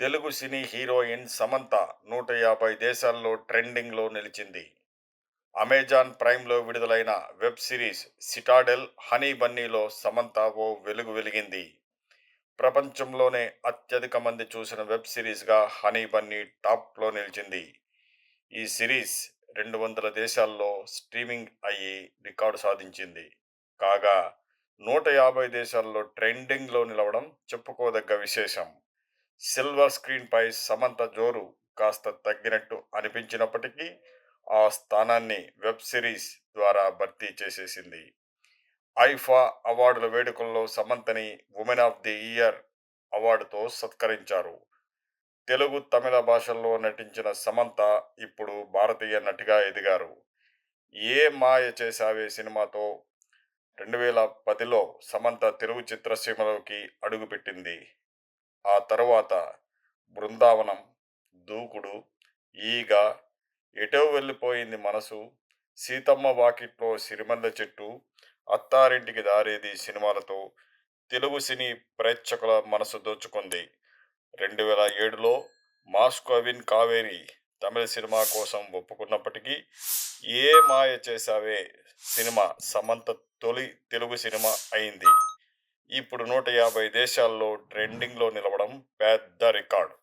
తెలుగు సినీ heroine Samantha నూట యాభై దేశాల్లో ట్రెండింగ్లో నిలిచింది. అమెజాన్ ప్రైమ్లో విడుదలైన వెబ్ సిరీస్ సిటాడెల్ హనీ బన్నీలో సమంత ఓ వెలుగు వెలిగింది. ప్రపంచంలోనే అత్యధిక మంది చూసిన వెబ్ సిరీస్గా హనీ బన్నీ టాప్లో నిలిచింది. ఈ సిరీస్ రెండు వందల దేశాల్లో స్ట్రీమింగ్ అయ్యి రికార్డు సాధించింది. కాగా నూట యాభై దేశాల్లో ట్రెండింగ్లో నిలవడం చెప్పుకోదగ్గ విశేషం. సిల్వర్ స్క్రీన్పై సమంత జోరు కాస్త తగ్గినట్టు అనిపించినప్పటికీ ఆ స్థానాన్ని వెబ్ సిరీస్ ద్వారా భర్తీ చేసేసింది. ఐఫా అవార్డుల వేడుకల్లో సమంతని ఉమెన్ ఆఫ్ ది ఇయర్ అవార్డుతో సత్కరించారు. తెలుగు తమిళ భాషల్లో నటించిన సమంత ఇప్పుడు భారతీయ నటిగా ఎదిగారు. ఏ మాయ చేశావే సినిమాతో రెండు వేల పదిలో సమంత తెలుగు చిత్రసీమలోకి అడుగుపెట్టింది. ఆ తరువాత బృందావనం దూకుడు ఈగ ఎటో వెళ్ళిపోయింది మనసు సీతమ్మ వాకిట్లో సిరిమల్ల చెట్టు అత్తారింటికి దారేది సినిమాలతో తెలుగు సినీ ప్రేక్షకుల మనసు దోచుకుంది. రెండు వేల ఏడులో మాస్కోవిన్ కావేరి తమిళ సినిమా కోసం ఒప్పుకున్నప్పటికీ ఏ మాయ చేశావే సినిమా సమంత తొలి తెలుగు సినిమా అయింది. ఇప్పుడు నూట యాభై దేశాల్లో ట్రెండింగ్లో నిలవడం పెద్ద రికార్డు.